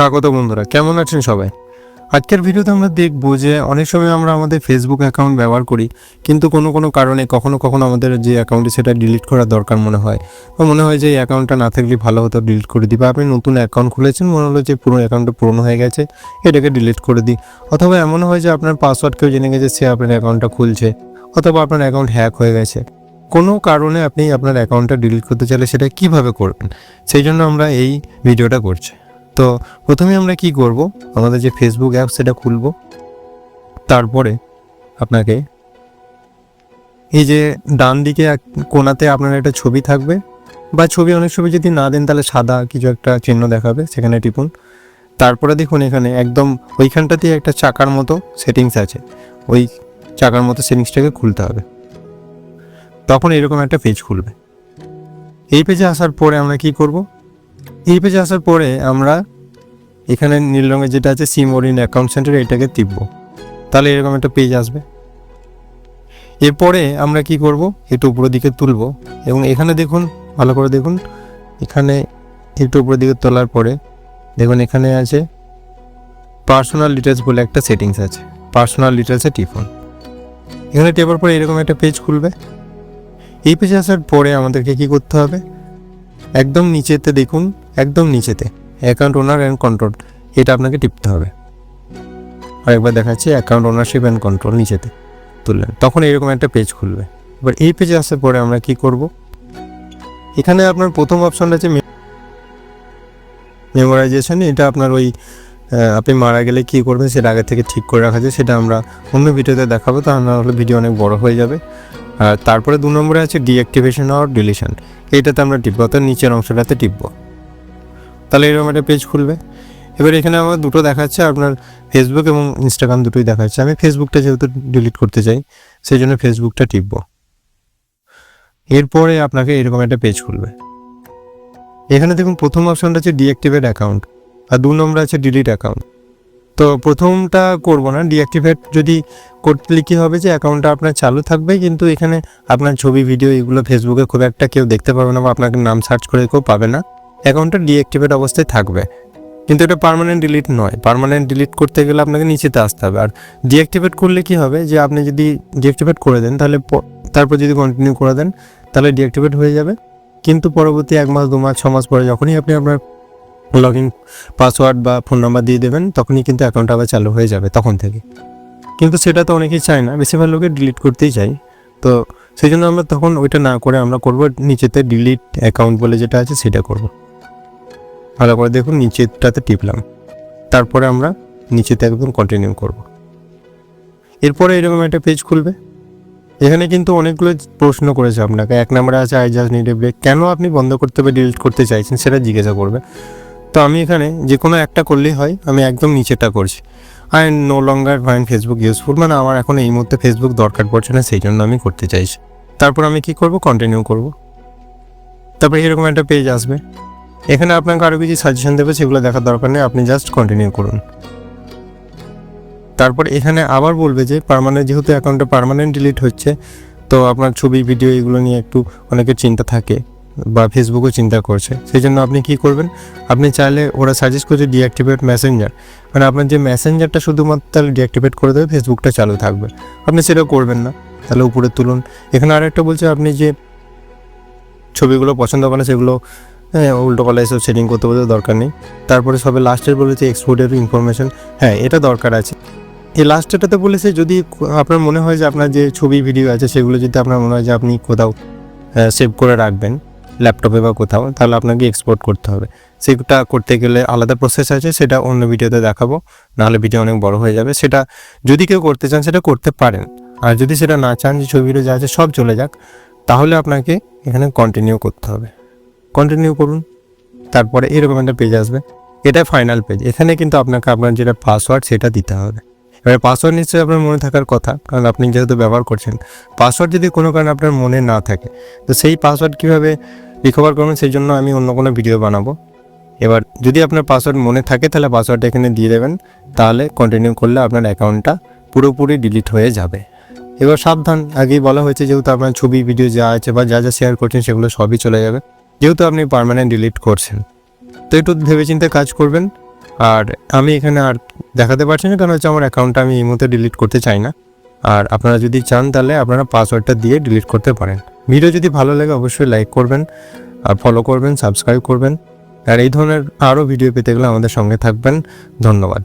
স্বাগত বন্ধুরা, কেমন আছেন সবাই? আজকের ভিডিওতে আমরা দেখব যে অনেক সময় আমরা আমাদের ফেসবুক অ্যাকাউন্ট ব্যবহার করি, কিন্তু কোনো কোনো কারণে কখনো কখনো আমাদের যে অ্যাকাউন্টে সেটা ডিলিট করা দরকার মনে হয়। বা মনে হয় যে এই অ্যাকাউন্টটা না থাকলে ভালো হতো ডিলিট করে দিই, বা আপনি নতুন অ্যাকাউন্ট খুলেছেন, মনে হলো যে পুরো অ্যাকাউন্টটা পুরনো হয়ে গেছে, এটাকে ডিলিট করে দিই। অথবা এমন হয় যে আপনার পাসওয়ার্ড কেউ জেনে গেছে, সে আপনার অ্যাকাউন্টটা খুলছে, অথবা আপনার অ্যাকাউন্ট হ্যাক হয়ে গেছে। কোনো কারণে আপনি আপনার অ্যাকাউন্টটা ডিলিট করতে চাইলে সেটা কীভাবে করবেন? সেই জন্য আমরা এই ভিডিওটা করছি। তো প্রথমে আমরা কি করব? আমাদের যে ফেসবুক অ্যাপ সেটা খুলব। তারপরে আপনাকে এই যে ডান দিকে এক কোণাতে আপনার একটা ছবি থাকবে বা ছবি, অনেক ছবি যদি না দেন তাহলে সাদা কিছু একটা চিহ্ন দেখাবে, সেখানে টিপুন। তারপরে দেখুন এখানে একদম ওইখানটাতে একটা চাকার মতো সেটিংস আছে। ওই চাকার মতো সেটিংসটাকে খুলতে হবে। তখন এরকম একটা পেজ খুলবে। এই পেজে আসার পরে আমরা কি করব? এই পেজে আসার পরে আমরা এখানে নীল রঙের যেটা আছে সিম ওরিন অ্যাকাউন্ট সেন্টার এটাকে টিপব। তাহলে এরকম একটা পেজ আসবে। এরপরে আমরা কি করব? একটু উপরের দিকে তুলব এবং এখানে দেখুন, ভালো করে দেখুন, এখানে একটু উপরের দিকে তোলার পরে দেখুন এখানে আছে পার্সোনাল ডিটেলস বলে একটা সেটিংস আছে। পার্সোনাল ডিটেলসে টিপুন। এখানে টেপার পরে এরকম একটা পেজ খুলবে। এই পেজে আসার পরে আমাদেরকে কি করতে হবে? একদম নিচেতে দেখুন, একদম নিচেতে। অ্যাকাউন্ট ওনার অ্যান্ড কন্ট্রোল এটা আপনাকে টিপতে হবে। আর একবার দেখাচ্ছি অ্যাকাউন্ট ওনারশিপ অ্যান্ড কন্ট্রোল নিচেতে তুললেন। তখন এরকম একটা পেজ খুলবে। এবার এই পেজে আসার পরে আমরা কি করব? এখানে আপনার প্রথম অপশনটা আছে মেমোরাইজেশন এটা আপনার ওই আপনি মারা গেলে কি করবেন সেটা আগে থেকে ঠিক করে রাখা যায় সেটা আমরা অন্য ভিডিওতে দেখাবো, তা না হলে ভিডিও অনেক বড় হয়ে যাবে। আর তারপরে দু নম্বরে আছে ডিঅ্যাক্টিভেশন আর ডিলিশন এইটাতে আমরা টিপবো, অর্থাৎ নিচের অংশটাতে টিপবো। তাহলে এরকম একটা পেজ খুলবে। এবার এখানে আমার দুটো দেখাচ্ছে, আপনার ফেসবুক এবং ইনস্টাগ্রাম দুটোই দেখাচ্ছে। আমি ফেসবুকটা যেহেতু ডিলিট করতে চাই সেই জন্য ফেসবুকটা টিপবো। এরপরে আপনাকে এরকম একটা পেজ খুলবে। এখানে দেখুন, প্রথম অপশনটা আছে ডিঅ্যাক্টিভেট অ্যাকাউন্ট আর দু নম্বর আছে ডিলিট অ্যাকাউন্ট তো প্রথমটা করব না ডিঅ্যাক্টিভেট যদি করতে কী হবে যে অ্যাকাউন্টটা আপনার চালু থাকবে, কিন্তু এখানে আপনার ছবি ভিডিও এগুলো ফেসবুকে খুব একটা কেউ দেখতে পাবে না বা আপনাকে নাম সার্চ করে কেউ পাবে না। অ্যাকাউন্টটা ডিঅ্যাক্টিভেট অবস্থায় থাকবে। কিন্তু এটা পারমানেন্ট ডিলিট নয়। পারমানেন্ট ডিলিট করতে গেলে আপনাকে নিচেতে আসতে হবে। আর ডিঅ্যাক্টিভেট করলে কি হবে? যে আপনি যদি ডিঅ্যাক্টিভেট করে দেন, তাহলে তারপর যদি কন্টিনিউ করে দেন, তাহলে ডিঅ্যাক্টিভেট হয়ে যাবে। কিন্তু পরবর্তী এক মাস, দু মাস, ছ মাস পরে যখনই আপনি আপনার লগ ইন পাসওয়ার্ড বা ফোন নাম্বার দিয়ে দেবেন, তখনই কিন্তু অ্যাকাউন্ট আবার চালু হয়ে যাবে তখন থেকে। কিন্তু সেটা তো অনেকেই চায় না। বেশিরভাগ লোকে ডিলিট করতেই চাই তো সেই জন্য আমরা তখন ওইটা না করে আমরা করব, নিচেতে ডিলিট অ্যাকাউন্ট বলে যেটা আছে, সেটা করব। ভালো করে দেখুন, নিচেরটাতে টিপলাম। তারপরে আমরা নিচেতে একদম কন্টিনিউ করব। এরপরে এরকম একটা পেজ খুলবে। এখানে কিন্তু অনেকগুলো প্রশ্ন করেছে আপনাকে। এক নম্বরে আছে I just need a break কেন আপনি বন্ধ করতে হবে ডিলিট করতে চাইছেন সেটা জিজ্ঞাসা করবে। তো আমি এখানে যে কোনো একটা করলেই হয়, আমি একদম নিচেটা করছি। I no longer find Facebook useful মানে আমার এখন এই মুহূর্তে ফেসবুক দরকার পড়ছে না, সেই জন্য আমি করতে চাইছি। তারপর আমি কি করব? কন্টিনিউ করব। তারপর এরকম একটা পেজ আসবে। এখানে আপনাকে আরও কিছু সাজেশন দেবে, সেগুলো দেখার দরকার নেই, আপনি জাস্ট কন্টিনিউ করুন। তারপর এখানে আবার বলবে যে পারমানেন্ট যেহেতু অ্যাকাউন্টটা পারমানেন্ট ডিলিট হচ্ছে, তো আপনার ছবি ভিডিও এগুলো নিয়ে একটু অনেকের চিন্তা থাকে বা ফেসবুকও চিন্তা করছে। সেই জন্য আপনি কি করবেন, আপনি চাইলে ওরা সাজেস্ট করছে ডিঅ্যাক্টিভেট মেসেঞ্জার মানে আপনার যে মেসেঞ্জারটা শুধুমাত্র তাহলে ডিঅ্যাক্টিভেট করে দেবে ফেসবুকটা চালু থাকবে। আপনি সেটাও করবেন না, তাহলে উপরে তুলুন। এখানে আরেকটা বলছে, আপনি যে ছবিগুলো পছন্দ করেন, সেগুলো হ্যাঁ উল্টো পাল্টা এসব সেটিং করতে বলতে দরকার নেই। তারপরে সবে লাস্টের বলেছে এক্সপোর্টের ইনফরমেশন হ্যাঁ এটা দরকার আছে। এই লাস্টেরটাতে বলেছে যদি আপনার মনে হয় যে আপনার যে ছবি ভিডিও আছে, সেগুলো যদি আপনার মনে হয় যে আপনি কোথাও সেভ করে রাখবেন ল্যাপটপে বা কোথাও, তাহলে আপনাকে এক্সপোর্ট করতে হবে। সেটা করতে গেলে আলাদা প্রসেস আছে, সেটা অন্য ভিডিওতে দেখাবো। নাহলে ভিডিও অনেক বড় হয়ে যাবে। সেটা যদি কেউ করতে চান, সেটা করতে পারেন। আর যদি সেটা না চান, যে ছবি ভিডিও যা আছে, সব চলে যাক, তাহলে আপনাকে এখানে কন্টিনিউ করতে হবে। কন্টিনিউ করুন, তারপরে এরকম একটা পেজ আসবে। এটা ফাইনাল পেজ এখানে কিন্তু আপনাকে আপনার যেটা পাসওয়ার্ড সেটা দিতে হবে। এবারে পাসওয়ার্ড নিশ্চয়ই আপনার মনে থাকার কথা, কারণ আপনি যেহেতু ব্যবহার করছেন পাসওয়ার্ড যদি কোনো কারণে আপনার মনে না থাকে, তো সেই পাসওয়ার্ড কীভাবে রিকভার করবেন সেই জন্য আমি অন্য কোনো ভিডিও বানাবো। এবার যদি আপনার পাসওয়ার্ড মনে থাকে, তাহলে পাসওয়ার্ডটা এখানে দিয়ে দেবেন। তাহলে কন্টিনিউ করলে আপনার অ্যাকাউন্টটা পুরোপুরি ডিলিট হয়ে যাবে। এবার সাবধান, আগেই বলা হয়েছে যেহেতু আপনার ছবি ভিডিও যা আছে বা যা যা শেয়ার করছেন, সেগুলো সবই চলে যাবে। যেহেতু আপনি পারমানেন্ট ডিলিট করছেন। তো একটু ভেবেচিন্তে কাজ করবেন। আর আমি এখানে আর দেখাতে পারছি না, কারণ হচ্ছে আমার অ্যাকাউন্টটা আমি এই মুহূর্তে ডিলিট করতে চাই না। আর আপনারা যদি চান তাহলে আপনারা পাসওয়ার্ডটা দিয়ে ডিলিট করতে পারেন। ভিডিও যদি ভালো লাগে অবশ্যই লাইক করবেন, আর ফলো করবেন সাবস্ক্রাইব করবেন। আর এই ধরনের আরও ভিডিও পেতে গেলে আমাদের সঙ্গে থাকবেন। ধন্যবাদ।